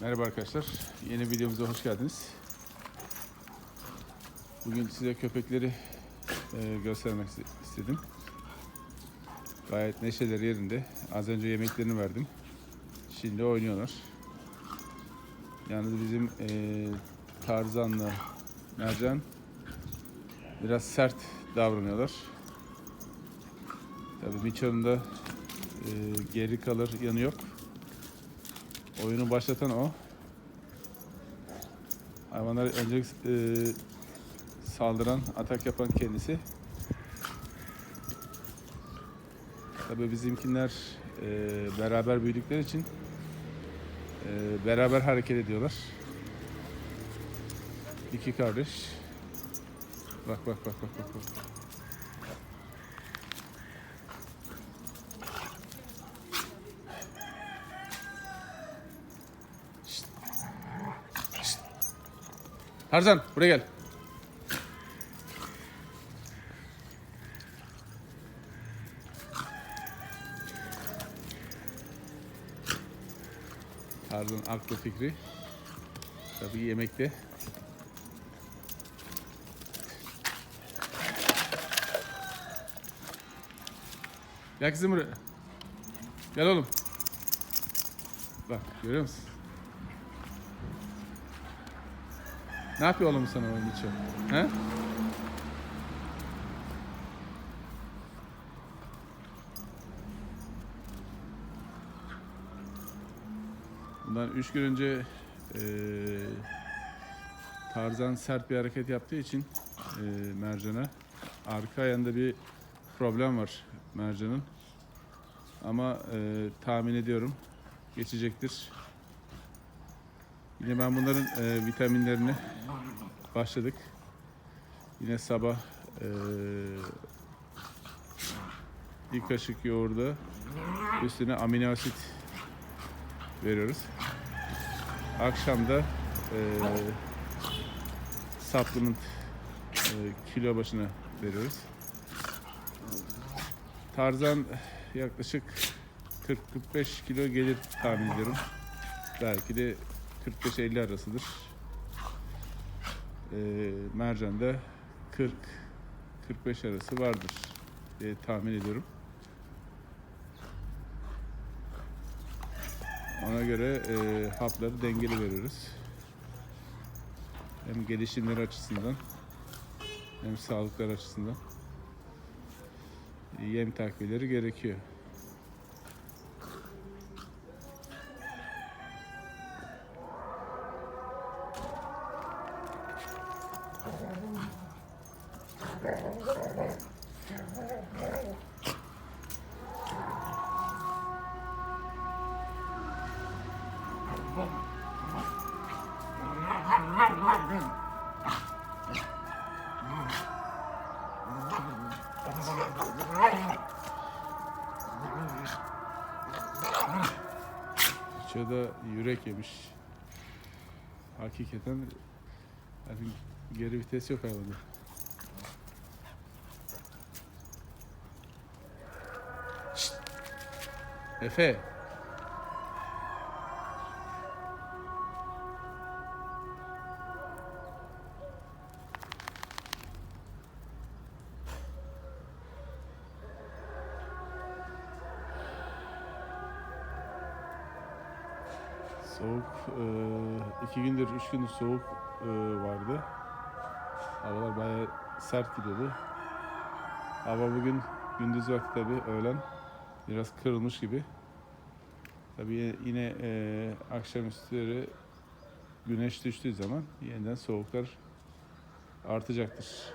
Merhaba arkadaşlar. Yeni videomuza hoş geldiniz. Bugün size köpekleri e, göstermek istedim. Gayet neşeleri yerinde. Az önce yemeklerini verdim. Şimdi oynuyorlar. Yalnız bizim e, Tarzan'la Mercan biraz sert davranıyorlar. Tabii Miço'nun da e, geri kalır yanı yok. Oyunu başlatan o. Hayvanlar önce e, saldıran, atak yapan kendisi. Tabii bizimkiler e, beraber büyüdükleri için e, beraber hareket ediyorlar. İki kardeş. Bak bak bak bak bak. bak. Tarzan buraya gel. Tarzan aklı fikri. Tabii yemekte. Gel kızım buraya. Gel oğlum. Bak görüyor musun? Ne yapıyor oğlum sana oyun için? He? Bundan üç gün önce eee, Tarzan sert bir hareket yaptığı için eee Mercan'a arka ayağında bir problem var Mercan'ın. Ama eee, tahmin ediyorum geçecektir. Yine ben bunların eee, vitaminlerini başladık. Yine sabah eee bir kaşık yoğurda üstüne amino asit veriyoruz. Akşam da eee supplement eee, kilo başına veriyoruz. Tarzan yaklaşık 40-45 kilo gelir tahmin ediyorum. Belki de 45-50 arasıdır. Ee, mercan da 40-45 arası vardır diye tahmin ediyorum. Ona göre e, hapları dengeli veriyoruz. Hem gelişimleri açısından hem sağlıkları açısından yem takviyeleri gerekiyor. Şurada yürek yemiş. Hakikaten yani geri vites yok. Şşt! Efe. Soğuk, iki gündür, üç gündür soğuk vardı. Havalar bayağı sert gidiyordu. Hava bugün gündüz vakti tabi öğlen biraz kırılmış gibi. Tabi yine e, akşamüstleri güneş düştüğü zaman yeniden soğuklar artacaktır.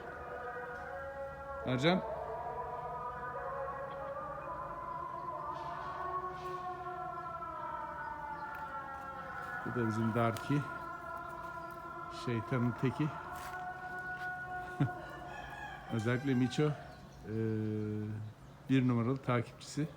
Ercan? Bu da bizim Darki. Şeytanın teki. Özellikle Miço eee, bir numaralı takipçisi.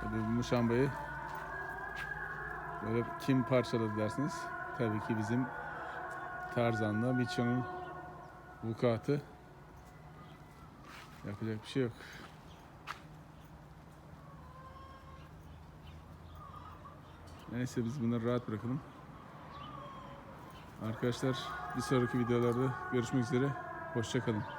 Tabii muşambayı böyle kim parçaladı dersiniz? Tabii ki bizim Tarzan'la Miço'nun vukuatı. Yapacak bir şey yok. Neyse biz bunları rahat bırakalım. Arkadaşlar bir sonraki videolarda görüşmek üzere. Hoşçakalın.